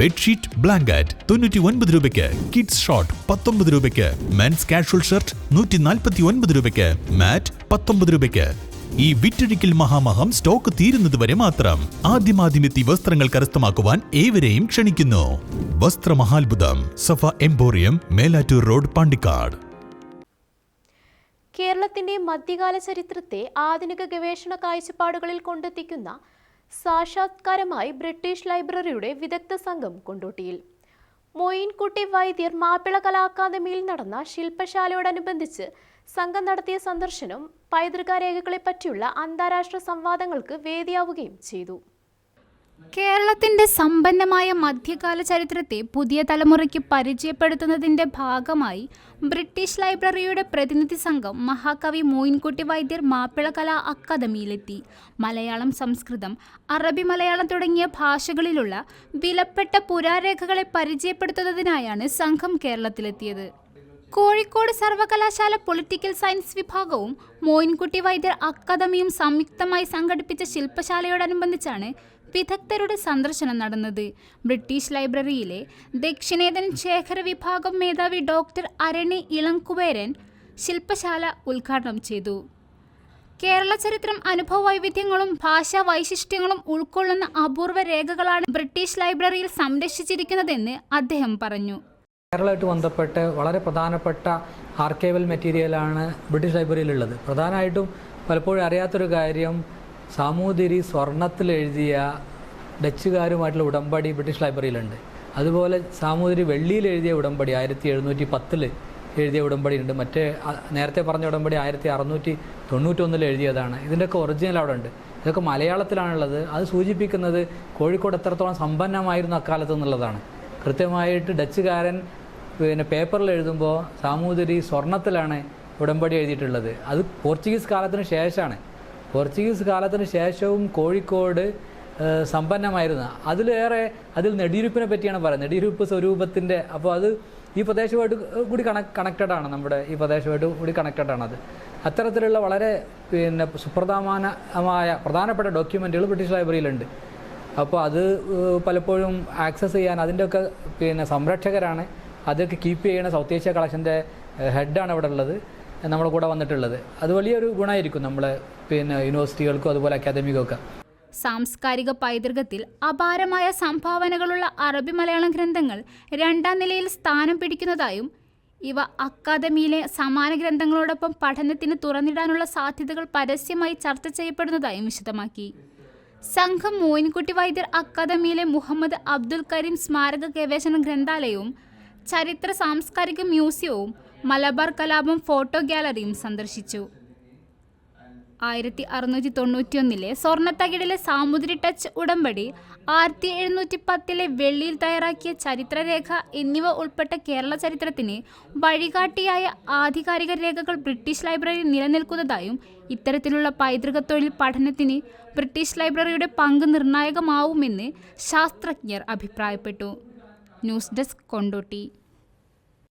Bedsheet blanket തൊണ്ണൂറ്റി ഒൻപത് രൂപയ്ക്ക് കിഡ്സ് ഷോർട്ട് പത്തൊമ്പത് രൂപയ്ക്ക് മെൻസ് കാഷ്വൽ ഷർട്ട് നൂറ്റി നാൽപ്പത്തി ഒൻപത് രൂപയ്ക്ക് മാറ്റ് പത്തൊമ്പത് രൂപയ്ക്ക്. ഈ വിറ്റഴിക്കൽ മഹാമഹം സ്റ്റോക്ക് തീരുന്നതുവരെ മാത്രം ആദ്യമാദ്യമെത്തി വസ്ത്രങ്ങൾ കരസ്ഥമാക്കുവാൻ ഏവരെയും ക്ഷണിക്കുന്നു. വസ്ത്രമഹാത്ഭുതം സഫ എംപോറിയം മേലാറ്റൂർ റോഡ് പാണ്ടിക്കാട്. കേരളത്തിന്റെ മധ്യകാല ചരിത്രത്തെ ആധുനിക ഗവേഷണ കാഴ്ചപ്പാടുകളിൽ കൊണ്ടെത്തിക്കുന്ന സാക്ഷാത്കാരമായി ബ്രിട്ടീഷ് ലൈബ്രറിയുടെ വിദഗ്ധ സംഘം കൊണ്ടോട്ടിയിൽ. മൊയിൻകുട്ടി വൈദ്യർ മാപ്പിള കലാ അക്കാദമിയിൽ നടന്ന ശില്പശാലയോടനുബന്ധിച്ച് സംഘം നടത്തിയ സന്ദർശനം പൈതൃക രേഖകളെ പറ്റിയുള്ള അന്താരാഷ്ട്ര സംവാദങ്ങൾക്ക് വേദിയാവുകയും ചെയ്തു. കേരളത്തിന്റെ സമ്പന്നമായ മധ്യകാല ചരിത്രത്തെ പുതിയ തലമുറയ്ക്ക് പരിചയപ്പെടുത്തുന്നതിന്റെ ഭാഗമായി ബ്രിട്ടീഷ് ലൈബ്രറിയുടെ പ്രതിനിധി സംഘം മഹാകവി മോയിൻകുട്ടി വൈദ്യർ മാപ്പിള കലാ അക്കാദമിയിലെത്തി. മലയാളം സംസ്കൃതം അറബി മലയാളം തുടങ്ങിയ ഭാഷകളിലുള്ള വിലപ്പെട്ട പുരാരേഖകളെ പരിചയപ്പെടുത്തുന്നതിനായാണ് സംഘം കേരളത്തിലെത്തിയത്. കോഴിക്കോട് സർവകലാശാല പൊളിറ്റിക്കൽ സയൻസ് വിഭാഗവും മോയിൻകുട്ടി വൈദ്യർ അക്കാദമിയും സംയുക്തമായി സംഘടിപ്പിച്ച ശില്പശാലയോടനുബന്ധിച്ചാണ് വിദഗ്ധരുടെ സന്ദർശനം നടന്നത്. ബ്രിട്ടീഷ് ലൈബ്രറിയിലെ ദക്ഷിണേതൻ ശേഖര വിഭാഗം മേധാവി ഡോക്ടർ അരണി ഇളംകുബേരൻ ശില്പശാല ഉദ്ഘാടനം ചെയ്തു. കേരള ചരിത്രം അനുഭവ വൈവിധ്യങ്ങളും ഭാഷാ വൈശിഷ്ട്യങ്ങളും ഉൾക്കൊള്ളുന്ന അപൂർവ രേഖകളാണ് ബ്രിട്ടീഷ് ലൈബ്രറിയിൽ സംരക്ഷിച്ചിരിക്കുന്നതെന്ന് അദ്ദേഹം പറഞ്ഞു. കേരളമായിട്ട് ബന്ധപ്പെട്ട് വളരെ പ്രധാനപ്പെട്ട ആർക്കൈവൽ മെറ്റീരിയലാണ് ബ്രിട്ടീഷ് ലൈബ്രറിയിലുള്ളത്. പ്രധാനമായിട്ടും പലപ്പോഴും അറിയാത്തൊരു കാര്യം സാമൂതിരി സ്വർണത്തിൽ എഴുതിയ ഡച്ചുകാരുമായിട്ടുള്ള ഉടമ്പടി ബ്രിട്ടീഷ് ലൈബ്രറിയിലുണ്ട്. അതുപോലെ സാമൂതിരി വെള്ളിയിൽ എഴുതിയ ഉടമ്പടി ആയിരത്തി എഴുന്നൂറ്റി പത്തിൽ എഴുതിയ ഉടമ്പടി ഉണ്ട്. മറ്റേ നേരത്തെ പറഞ്ഞ ഉടമ്പടി ആയിരത്തി അറുന്നൂറ്റി തൊണ്ണൂറ്റൊന്നിൽ എഴുതിയതാണ്. ഇതിന്റെയൊക്കെ ഒറിജിനൽ അവിടെ ഉണ്ട്. ഇതൊക്കെ മലയാളത്തിലാണുള്ളത്. അത് സൂചിപ്പിക്കുന്നത് കോഴിക്കോട് എത്രത്തോളം സമ്പന്നമായിരുന്നു അക്കാലത്ത് എന്നുള്ളതാണ്. കൃത്യമായിട്ട് ഡച്ചുകാരൻ പിന്നെ പേപ്പറിൽ എഴുതുമ്പോൾ സാമൂതിരി സ്വർണത്തിലാണ് ഉടമ്പടി എഴുതിയിട്ടുള്ളത്. അത് പോർച്ചുഗീസ് കാലത്തിന് ശേഷമാണ്. പോർച്ചുഗീസ് കാലത്തിന് ശേഷവും കോഴിക്കോട് സമ്പന്നമായിരുന്ന. അതിലേറെ അതിൽ നെടിയിരുപ്പിനെ പറ്റിയാണ് പറയുന്നത്. നെടിയിരുപ്പ് സ്വരൂപത്തിന്റെ അപ്പോൾ അത് ഈ പ്രദേശമായിട്ട് കൂടി കണക് കണക്റ്റഡ് ആണ് നമ്മുടെ ഈ പ്രദേശമായിട്ട് കൂടി കണക്റ്റഡ് ആണ് അത്. അത്തരത്തിലുള്ള വളരെ പിന്നെ സുപ്രധാനമായ പ്രധാനപ്പെട്ട ഡോക്യുമെന്റുകൾ ബ്രിട്ടീഷ് ലൈബ്രറിയിലുണ്ട് അപ്പോൾ അത് പലപ്പോഴും ആക്സസ് ചെയ്യാൻ അതിന്റെയൊക്കെ പിന്നെ സംരക്ഷകരാണ്. അതൊക്കെ കീപ്പ് ചെയ്യുന്ന സൗത്ത് ഏഷ്യ കളക്ഷന്റെ ഹെഡാണ് ഇവിടെ ഉള്ളത്. നമ്മുടെ കൂടെ വന്നിട്ടുള്ളത്. അത് വലിയൊരു ഗുണമായിരിക്കും നമ്മളെ പിന്നെ യൂണിവേഴ്സിറ്റികൾക്കും അതുപോലെ അക്കാദമികൾക്ക് സാംസ്കാരിക പൈതൃകത്തിൽ അപാരമായ സംഭാവനകളുള്ള അറബി മലയാളം ഗ്രന്ഥങ്ങൾ രണ്ടാം നിലയിൽ സ്ഥാനം പിടിക്കുന്നതായും ഇവ അക്കാദമിയിലെ സമാന ഗ്രന്ഥങ്ങളോടൊപ്പം പഠനത്തിന് തുറന്നിടാനുള്ള സാധ്യതകൾ പരസ്യമായി ചർച്ച ചെയ്യപ്പെടുന്നതായും വിശദമാക്കി. സംഘം മോയിൻകുട്ടി വൈദ്യർ അക്കാദമിയിലെ മുഹമ്മദ് അബ്ദുൽ കരീം സ്മാരക ഗവേഷണ ഗ്രന്ഥാലയവും ചരിത്ര സാംസ്കാരിക മ്യൂസിയവും മലബാർ കലാപം ഫോട്ടോ ഗാലറിയും സന്ദർശിച്ചു. ആയിരത്തി അറുന്നൂറ്റി തൊണ്ണൂറ്റിയൊന്നിലെ സ്വർണത്തകിടിലെ സാമുദ്രി ടച്ച് ഉടമ്പടി ആയിരത്തി എഴുന്നൂറ്റി പത്തിലെ വെള്ളിയിൽ തയ്യാറാക്കിയ ചരിത്രരേഖ എന്നിവ ഉൾപ്പെട്ട കേരള ചരിത്രത്തിന് വഴികാട്ടിയായ ആധികാരിക രേഖകൾ ബ്രിട്ടീഷ് ലൈബ്രറി നിലനിൽക്കുന്നതായും ഇത്തരത്തിലുള്ള പൈതൃക തൊഴിൽ പഠനത്തിന് ബ്രിട്ടീഷ് ലൈബ്രറിയുടെ പങ്ക് നിർണായകമാവുമെന്ന് ശാസ്ത്രജ്ഞർ അഭിപ്രായപ്പെട്ടു. News desk Kondotty.